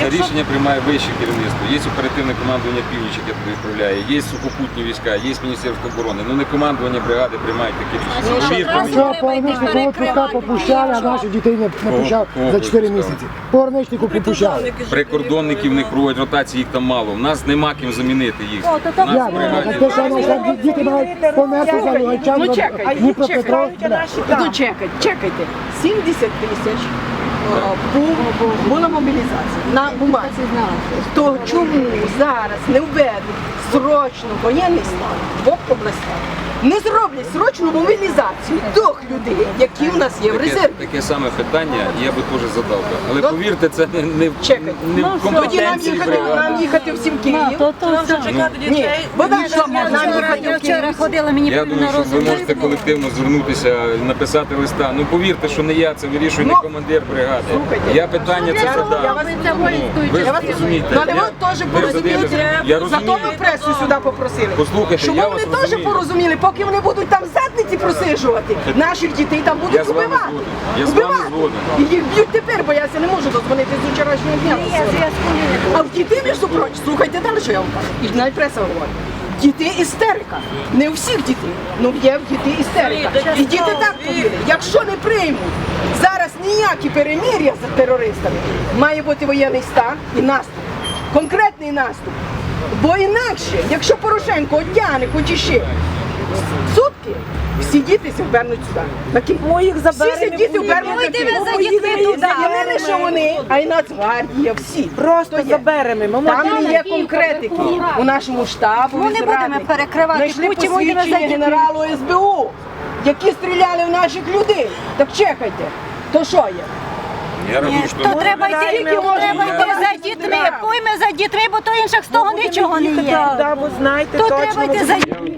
Це рішення приймає вище керівництво. Є оперативне командування північ, яке туди відправляє, є сухопутні війська, є Міністерство оборони. Ну не командування бригади приймає такі рішення. Ну, Повірте мені. Пограничнику попущали, а наших дітей не, не пущав кого за 4 відпускали? місяці. Пограничнику попущали. Прикордонників не кровать, ротації їх там мало. У нас нема ким замінити їх. О, то там У нас Як? бригаді- Так те саме, що діти мають померти за Луганчан, Ну, чекайте, Дніпропетровськ. бля. Ну чекайте, чекайте. 70 тисяч був, була мобілізація на бумазі. То чому зараз не введуть срочно воєнний стан в обох областях? Не зроблять срочну мобілізацію тих людей, які в нас є в Таке, резерві. таке саме питання я би теж задав. би. Але Ну, повірте, це не, не, в- Чекайте. не в Тоді нам компетенції їхати, нам їхати всім в Київ. то, то, Ні, бо далі нам Я вчора, їхати я в Київ. вчора ходила, мені Я думаю, на що ви можете колективно звернутися, написати листа. Ну повірте, що не я це вирішую, не Ну, командир бригади. Слухайте, Я питання це задав. я вас- Ви Я розумієте, Ну, але я- ви теж ви порозумієте. розумієте, я Зато розумію. ви пресу сюди попросили. Послухайте, Щоб я вони вас теж розумію. порозуміли, поки вони будуть там задниці просижувати, наших дітей там Я будуть з вами вбивати. згоден. Я з вами згоден. І їх б'ють тепер, бо я не можу дозвонити з вчорашнього дня. А в дітей, між прочим, слухайте далі, що я вам кажу. І навіть преса говорить. Діти істерика. Не у всіх дітей, але є в дітей істерика. І діти так повірять. Якщо не приймуть зараз ніякі перемір'я з терористами, має бути воєнний стан і наступ. Конкретний наступ. Бо інакше, якщо Порошенко одягне хоч іще сутки, всі діти всі вбернуть сюди. На Київ. Ми їх Всі заберемо. ці діти вбернуть на диви, за дітьми туди. Не лише вони, а й Нацгвардія, всі. Просто є? заберемо. Ми Там не є конкретики у нашому штабу. Ми не будемо перекривати Знайшли посвідчення генералу СБУ, які стріляли в наших людей. Так чекайте, то що є? Я То треба йти, Скільки то можна треба йти за дітьми, пойми за дітьми, бо то інших з того нічого не є. Да, ви знаєте То точно. треба йти за